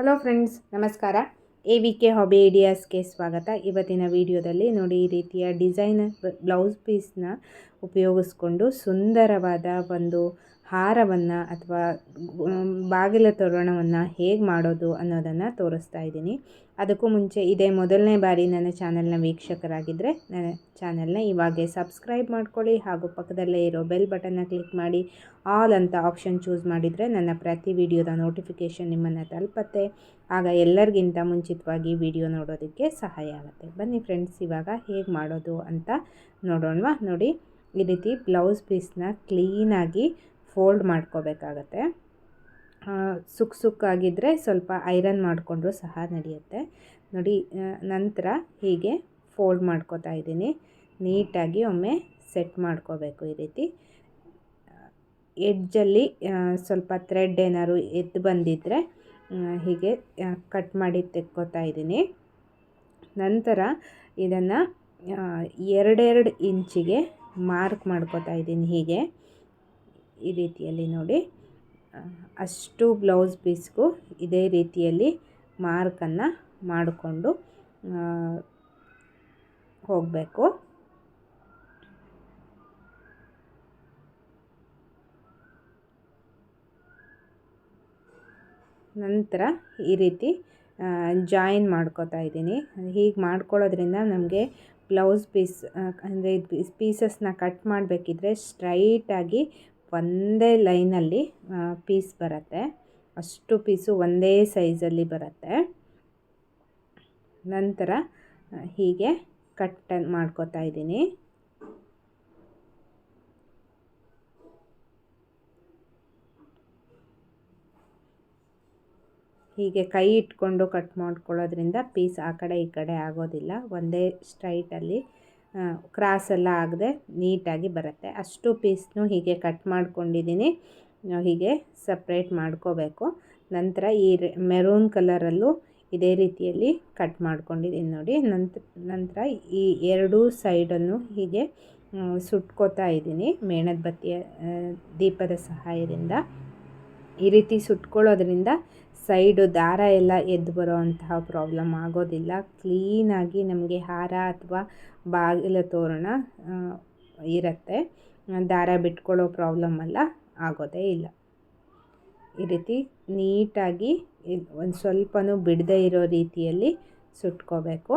Hello friends ನಮಸ್ಕಾರ. A V K hobby ಐಡಿಯಾಸ್ಗೆ ಸ್ವಾಗತ. ಇವತ್ತಿನ ವಿಡಿಯೋದಲ್ಲಿ ನೋಡಿ ಈ ರೀತಿಯ ಡಿಸೈನರ್ ಬ್ಲೌಸ್ ಪೀಸ್ನ ಉಪಯೋಗಿಸ್ಕೊಂಡು ಸುಂದರವಾದ ಒಂದು ಹಾರವನ್ನು ಅಥವಾ ಬಾಗಿಲ ತೋರಣವನ್ನು ಹೇಗೆ ಮಾಡೋದು ಅನ್ನೋದನ್ನು ತೋರಿಸ್ತಾ ಇದ್ದೀನಿ. ಅದಕ್ಕೂ ಮುಂಚೆ ಇದೇ ಮೊದಲನೇ ಬಾರಿ ನನ್ನ ಚಾನಲ್ನ ವೀಕ್ಷಕರಾಗಿದ್ದರೆ ನನ್ನ ಚಾನಲ್ನ ಇವಾಗೆ ಸಬ್ಸ್ಕ್ರೈಬ್ ಮಾಡ್ಕೊಳ್ಳಿ ಹಾಗೂ ಪಕ್ಕದಲ್ಲೇ ಇರೋ ಬೆಲ್ ಬಟನ್ನ ಕ್ಲಿಕ್ ಮಾಡಿ, ಆಲ್ ಅಂತ ಆಪ್ಷನ್ ಚೂಸ್ ಮಾಡಿದರೆ ನನ್ನ ಪ್ರತಿ ವಿಡಿಯೋದ ನೋಟಿಫಿಕೇಷನ್ ನಿಮ್ಮನ್ನು ತಲುಪತ್ತೆ. ಆಗ ಎಲ್ಲರಿಗಿಂತ ಮುಂಚಿತವಾಗಿ ವಿಡಿಯೋ ನೋಡೋದಕ್ಕೆ ಸಹಾಯ ಆಗುತ್ತೆ. ಬನ್ನಿ ಫ್ರೆಂಡ್ಸ್, ಇವಾಗ ಹೇಗೆ ಮಾಡೋದು ಅಂತ ನೋಡೋಣವಾ? ನೋಡಿ, ಈ ರೀತಿ ಬ್ಲೌಸ್ ಪೀಸ್ನ ಕ್ಲೀನಾಗಿ ಫೋಲ್ಡ್ ಮಾಡ್ಕೋಬೇಕಾಗತ್ತೆ. ಸುಕ್ ಸುಕ್ಕಾಗಿದ್ದರೆ ಸ್ವಲ್ಪ ಐರನ್ ಮಾಡಿಕೊಂಡ್ರೂ ಸಹ ನಡೆಯುತ್ತೆ. ನೋಡಿ ನಂತರ ಹೀಗೆ ಫೋಲ್ಡ್ ಮಾಡ್ಕೋತಾ ಇದ್ದೀನಿ. ನೀಟಾಗಿ ಒಮ್ಮೆ ಸೆಟ್ ಮಾಡ್ಕೋಬೇಕು ಈ ರೀತಿ. ಎಡ್ಜಲ್ಲಿ ಸ್ವಲ್ಪ ಥ್ರೆಡ್ ಏನಾದ್ರು ಎದ್ದು ಬಂದಿದ್ದರೆ ಹೀಗೆ ಕಟ್ ಮಾಡಿ ತೆಕ್ಕೋತಾ ಇದ್ದೀನಿ. ನಂತರ ಇದನ್ನು ಎರಡೆರಡು ಇಂಚಿಗೆ ಮಾರ್ಕ್ ಮಾಡ್ಕೋತಾ ಇದ್ದೀನಿ ಹೀಗೆ. ಈ ರೀತಿಯಲ್ಲಿ ನೋಡಿ. ಅಷ್ಟು ಬ್ಲೌಸ್ ಪೀಸ್ಗೂ ಇದೇ ರೀತಿಯಲ್ಲಿ ಮಾರ್ಕನ್ನು ಮಾಡಿಕೊಂಡು ಹೋಗಬೇಕು. ನಂತರ ಈ ರೀತಿ ಜಾಯಿನ್ ಮಾಡ್ಕೋತಾ ಇದ್ದೀನಿ. ಹೀಗೆ ಮಾಡ್ಕೊಳ್ಳೋದ್ರಿಂದ ನಮಗೆ ಬ್ಲೌಸ್ ಪೀಸ್ ಅಂದರೆ ಪೀಸಸ್ನ ಕಟ್ ಮಾಡಬೇಕಿದ್ರೆ ಸ್ಟ್ರೈಟಾಗಿ ಒಂದೇ ಲೈನಲ್ಲಿ ಪೀಸ್ ಬರುತ್ತೆ. ಅಷ್ಟು ಪೀಸು ಒಂದೇ ಸೈಜಲ್ಲಿ ಬರುತ್ತೆ. ನಂತರ ಹೀಗೆ ಕಟ್ ಮಾಡ್ಕೋತಾ ಇದ್ದೀನಿ. ಹೀಗೆ ಕೈ ಇಟ್ಕೊಂಡು ಕಟ್ ಮಾಡ್ಕೊಳ್ಳೋದ್ರಿಂದ ಪೀಸ್ ಆ ಕಡೆ ಈ ಕಡೆ ಆಗೋದಿಲ್ಲ. ಒಂದೇ ಸ್ಟ್ರೈಟಲ್ಲಿ ಕ್ರಾಸೆಲ್ಲ ಆಗದೆ ನೀಟಾಗಿ ಬರುತ್ತೆ. ಅಷ್ಟು ಪೀಸ್ನು ಹೀಗೆ ಕಟ್ ಮಾಡ್ಕೊಂಡಿದ್ದೀನಿ. ಹೀಗೆ ಸಪ್ರೇಟ್ ಮಾಡ್ಕೋಬೇಕು. ನಂತರ ಈ ಮೆರೂನ್ ಕಲರಲ್ಲೂ ಇದೇ ರೀತಿಯಲ್ಲಿ ಕಟ್ ಮಾಡ್ಕೊಂಡಿದ್ದೀನಿ ನೋಡಿ. ನಂತರ ನಂತರ ಈ ಎರಡೂ ಸೈಡನ್ನು ಹೀಗೆ ಸುಟ್ಕೋತಾ ಇದ್ದೀನಿ ಮೇಣದ ಬತ್ತಿಯ ದೀಪದ ಸಹಾಯದಿಂದ. ಈ ರೀತಿ ಸುಟ್ಕೊಳ್ಳೋದ್ರಿಂದ ಸೈಡು ದಾರ ಎಲ್ಲ ಎದ್ದು ಬರೋ ಅಂತಹ ಪ್ರಾಬ್ಲಮ್ ಆಗೋದಿಲ್ಲ. ಕ್ಲೀನಾಗಿ ನಮಗೆ ಹಾರ ಅಥವಾ ಬಾಗಿಲ ತೋರಣ ಇರುತ್ತೆ. ದಾರ ಬಿಟ್ಕೊಳ್ಳೋ ಪ್ರಾಬ್ಲಮ್ ಎಲ್ಲ ಆಗೋದೇ ಇಲ್ಲ. ಈ ರೀತಿ ನೀಟಾಗಿ ಒಂದು ಸ್ವಲ್ಪನೂ ಬಿಡದೇ ಇರೋ ರೀತಿಯಲ್ಲಿ ಸುಟ್ಕೋಬೇಕು.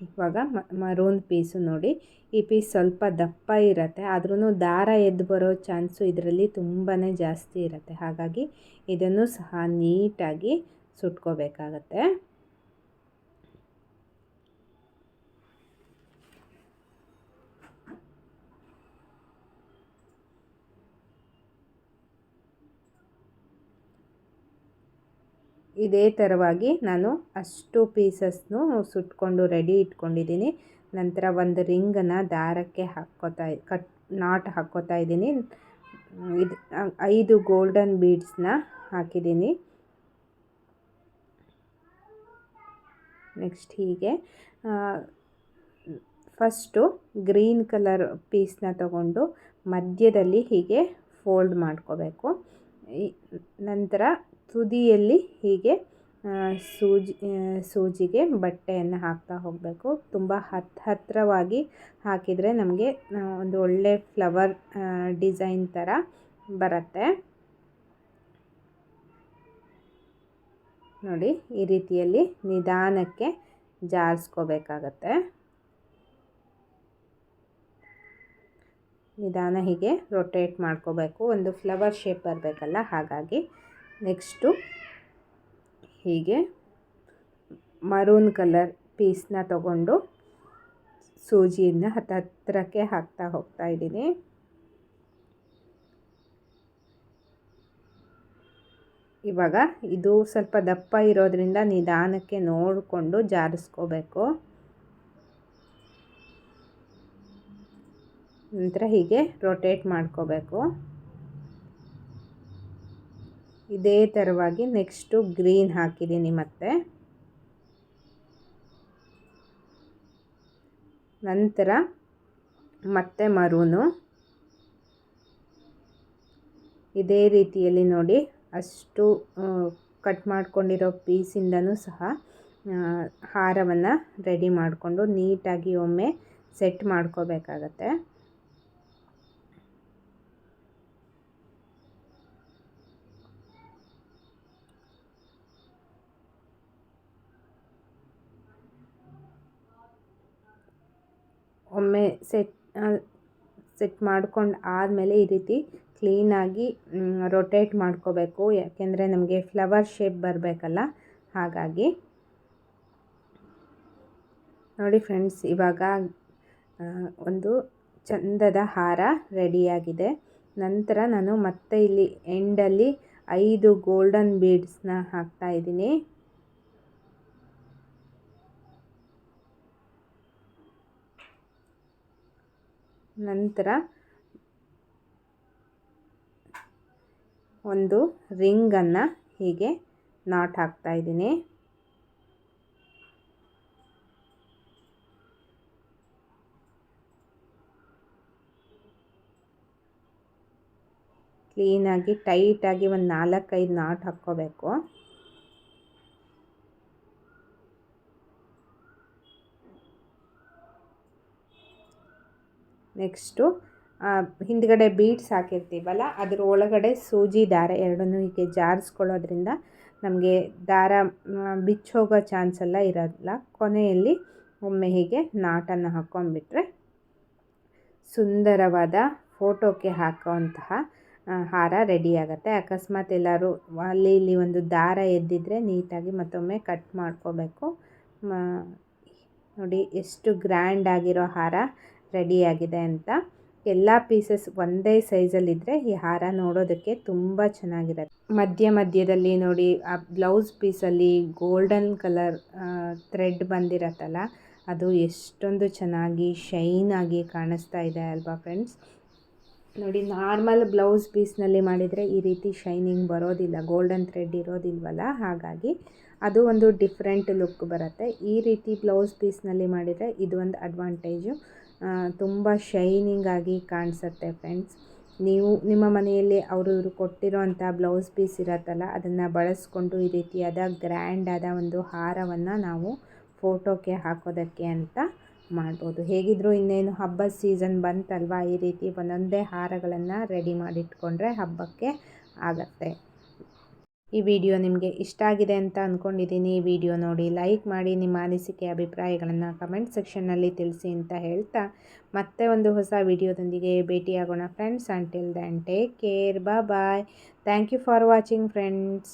ಇವಾಗ ಮರೂನ್ ಪೀಸು ನೋಡಿ. ಈ ಪೀಸ್ ಸ್ವಲ್ಪ ದಪ್ಪ ಇರುತ್ತೆ. ಆದ್ರೂ ದಾರ ಎದ್ದು ಬರೋ ಚಾನ್ಸು ಇದರಲ್ಲಿ ತುಂಬಾ ಜಾಸ್ತಿ ಇರುತ್ತೆ. ಹಾಗಾಗಿ ಇದನ್ನು ಸಹ ನೀಟಾಗಿ ಸುಟ್ಕೋಬೇಕಾಗತ್ತೆ. ಇದೇ ಥರವಾಗಿ ನಾನು ಅಷ್ಟು ಪೀಸಸ್ನು ಸುಟ್ಕೊಂಡು ರೆಡಿ ಇಟ್ಕೊಂಡಿದ್ದೀನಿ. ನಂತರ ಒಂದು ರಿಂಗನ್ನು ದಾರಕ್ಕೆ ಹಾಕ್ಕೋತಾ ಕಟ್, ನಾಟ್ ಹಾಕ್ಕೋತಾ ಇದ್ದೀನಿ. ಇದು ಐದು ಗೋಲ್ಡನ್ ಬೀಡ್ಸ್ನ ಹಾಕಿದ್ದೀನಿ. ನೆಕ್ಸ್ಟ್ ಹೀಗೆ ಫಸ್ಟು ಗ್ರೀನ್ ಕಲರ್ ಪೀಸ್ನ ತಗೊಂಡು ಮಧ್ಯದಲ್ಲಿ ಹೀಗೆ ಫೋಲ್ಡ್ ಮಾಡ್ಕೋಬೇಕು. ನಂತರ ತುದಿಯಲ್ಲಿ ಹೀಗೆ ಸೂಜಿ ಸೂಜಿಗೆ ಬಟ್ಟೆಯನ್ನು ಹಾಕ್ತಾ ಹೋಗಬೇಕು. ತುಂಬ ಹತ್ ಹತ್ತಿರವಾಗಿ ಹಾಕಿದರೆ ನಮಗೆ ಒಂದು ಒಳ್ಳೆ ಫ್ಲವರ್ ಡಿಸೈನ್ ಥರ ಬರುತ್ತೆ. ನೋಡಿ, ಈ ರೀತಿಯಲ್ಲಿ ನಿಧಾನಕ್ಕೆ ಜಾರಿಸ್ಕೋಬೇಕಾಗತ್ತೆ. ನಿಧಾನ ಹೀಗೆ ರೊಟೇಟ್ ಮಾಡ್ಕೋಬೇಕು. ಒಂದು ಫ್ಲವರ್ ಶೇಪ್ ಬರಬೇಕಲ್ಲ, ಹಾಗಾಗಿ. ನೆಕ್ಸ್ಟು ಹೀಗೆ ಮರೂನ್ ಕಲರ್ ಪೀಸ್ನ ತಗೊಂಡು ಸೂಜಿಯನ್ನು ಹತ್ತತ್ರಕ್ಕೆ ಹಾಕ್ತಾ ಹೋಗ್ತಾ ಇದ್ದೀನಿ. ಇವಾಗ ಇದು ಸ್ವಲ್ಪ ದಪ್ಪ ಇರೋದ್ರಿಂದ ನಿಧಾನಕ್ಕೆ ನೋಡಿಕೊಂಡು ಜಾರಿಸ್ಕೋಬೇಕು. ನಂತರ ಹೀಗೆ ರೊಟೇಟ್ ಮಾಡ್ಕೋಬೇಕು. ಇದೇ ಥರವಾಗಿ ನೆಕ್ಸ್ಟು ಗ್ರೀನ್ ಹಾಕಿದ್ದೀನಿ ಮತ್ತೆ. ನಂತರ ಮತ್ತೆ ಮರೂನು. ಇದೇ ರೀತಿಯಲ್ಲಿ ನೋಡಿ ಅಷ್ಟು ಕಟ್ ಮಾಡ್ಕೊಂಡಿರೋ ಪೀಸಿಂದನೂ ಸಹ ಹಾರವನ್ನು ರೆಡಿ ಮಾಡಿಕೊಂಡು ನೀಟಾಗಿ ಒಮ್ಮೆ ಸೆಟ್ ಮಾಡ್ಕೋಬೇಕಾಗತ್ತೆ. ಒಮ್ಮೆ ಸೆಟ್ ಸೆಟ್ ಮಾಡ್ಕೊಂಡು ಆದಮೇಲೆ ಈ ರೀತಿ ಕ್ಲೀನಾಗಿ ರೊಟೇಟ್ ಮಾಡ್ಕೋಬೇಕು. ಯಾಕೆಂದರೆ ನಮಗೆ ಫ್ಲವರ್ ಶೇಪ್ ಬರಬೇಕಲ್ಲ, ಹಾಗಾಗಿ. ನೋಡಿ ಫ್ರೆಂಡ್ಸ್ ಇವಾಗ ಒಂದು ಚಂದದ ಹಾರ ರೆಡಿಯಾಗಿದೆ ನಂತರ ನಾನು ಮತ್ತೆ ಇಲ್ಲಿ ಎಂಡಲ್ಲಿ ಐದು ಗೋಲ್ಡನ್ ಬೀಡ್ಸ್ನ ಹಾಕ್ತಾ ಇದ್ದೀನಿ. ನಂತರ ಒಂದು ರಿಂಗನ್ನು ಹೀಗೆ ನಾಟ್ ಹಾಕ್ತಾ ಇದ್ದೀನಿ. ಕ್ಲೀನಾಗಿ ಟೈಟಾಗಿ ಒಂದು ನಾಲ್ಕೈದು ನಾಟ್ ಹಾಕ್ಕೋಬೇಕು. ನೆಕ್ಸ್ಟು ಹಿಂದ್ಗಡೆ ಬೀಡ್ಸ್ ಹಾಕಿರ್ತೀವಲ್ಲ, ಅದರ ಒಳಗಡೆ ಸೂಜಿ ದಾರ ಎರಡನ್ನೂ ಹೀಗೆ ಜಾರಿಸ್ಕೊಳ್ಳೋದ್ರಿಂದ ನಮಗೆ ದಾರ ಬಿಚ್ಚೋಗೋ ಚಾನ್ಸ್ ಎಲ್ಲ ಇರೋಲ್ಲ. ಕೊನೆಯಲ್ಲಿ ಒಮ್ಮೆ ಹೀಗೆ ನಾಟನ್ನು ಹಾಕ್ಕೊಂಡ್ಬಿಟ್ರೆ ಸುಂದರವಾದ ಫೋಟೋಕ್ಕೆ ಹಾಕೋವಂತಹ ಹಾರ ರೆಡಿ ಆಗುತ್ತೆ. ಅಕಸ್ಮಾತ್ ಎಲ್ಲರೂ ಅಲ್ಲಿ ಇಲ್ಲಿ ಒಂದು ದಾರ ಎದ್ದಿದ್ರೆ ನೀಟಾಗಿ ಮತ್ತೊಮ್ಮೆ ಕಟ್ ಮಾಡ್ಕೋಬೇಕು. ನೋಡಿ, ಎಷ್ಟು ಗ್ರ್ಯಾಂಡ್ ಆಗಿರೋ ಹಾರ. ರೆಡಿಯಾಗಿದೆ ಅಂತ. ಎಲ್ಲ ಪೀಸಸ್ ಒಂದೇ ಸೈಜಲ್ಲಿದ್ದರೆ ಈ ಹಾರ ನೋಡೋದಕ್ಕೆ ತುಂಬ ಚೆನ್ನಾಗಿರುತ್ತೆ. ಮಧ್ಯ ಮಧ್ಯದಲ್ಲಿ ನೋಡಿ, ಆ ಬ್ಲೌಸ್ ಪೀಸಲ್ಲಿ ಗೋಲ್ಡನ್ ಕಲರ್ ಥ್ರೆಡ್ ಬಂದಿರತ್ತಲ್ಲ, ಅದು ಎಷ್ಟೊಂದು ಚೆನ್ನಾಗಿ ಶೈನ್ ಆಗಿ ಕಾಣಿಸ್ತಾ ಇದೆ ಅಲ್ವಾ ಫ್ರೆಂಡ್ಸ್? ನೋಡಿ, ನಾರ್ಮಲ್ ಬ್ಲೌಸ್ ಪೀಸ್ನಲ್ಲಿ ಮಾಡಿದರೆ ಈ ರೀತಿ ಶೈನಿಂಗ್ ಬರೋದಿಲ್ಲ, ಗೋಲ್ಡನ್ ಥ್ರೆಡ್ ಇರೋದಿಲ್ವಲ್ಲ, ಹಾಗಾಗಿ ಅದು ಒಂದು ಡಿಫ್ರೆಂಟ್ ಲುಕ್ ಬರುತ್ತೆ. ಈ ರೀತಿ ಬ್ಲೌಸ್ ಪೀಸ್ನಲ್ಲಿ ಮಾಡಿದರೆ ಇದು ಒಂದು ಅಡ್ವಾಂಟೇಜು. ತುಂಬ ಶೈನಿಂಗ್ ಆಗಿ ಕಾಣಿಸುತ್ತೆ ಫ್ರೆಂಡ್ಸ್ ನೀವು ನಿಮ್ಮ ಮನೆಯಲ್ಲಿ ಅವರು ಇವರು ಕೊಟ್ಟಿರೋ ಅಂಥ ಬ್ಲೌಸ್ ಪೀಸ್ ಇರತ್ತಲ್ಲ, ಅದನ್ನು ಬಳಸ್ಕೊಂಡು ಈ ರೀತಿಯಾದ ಗ್ರ್ಯಾಂಡ್ ಆದ ಒಂದು ಹಾರವನ್ನು ನಾವು ಫೋಟೋಕ್ಕೆ ಹಾಕೋದಕ್ಕೆ ಅಂತ ಮಾಡ್ಬೋದು. ಹೇಗಿದ್ದರೂ ಇನ್ನೇನು ಹಬ್ಬದ ಸೀಸನ್ ಬಂತಲ್ವಾ, ಈ ರೀತಿ ಒಂದೊಂದೇ ಹಾರಗಳನ್ನು ರೆಡಿ ಮಾಡಿಟ್ಕೊಂಡ್ರೆ ಹಬ್ಬಕ್ಕೆ ಆಗತ್ತೆ. ಈ ವಿಡಿಯೋ ನಿಮಗೆ ಇಷ್ಟ ಆಗಿದೆ ಅಂತ ಅಂದ್ಕೊಂಡಿದ್ದೀನಿ ಈ ವಿಡಿಯೋ ನೋಡಿ ಲೈಕ್ ಮಾಡಿ, ನಿಮ್ಮ ಅನಿಸಿಕೆ, ಅಭಿಪ್ರಾಯಗಳನ್ನು ಕಮೆಂಟ್ ಸೆಕ್ಷನ್ನಲ್ಲಿ ತಿಳಿಸಿ ಅಂತ ಹೇಳ್ತಾ ಮತ್ತೆ ಒಂದು ಹೊಸ ವಿಡಿಯೋದೊಂದಿಗೆ ಭೇಟಿಯಾಗೋಣ friends until then take care bye bye thank you for watching friends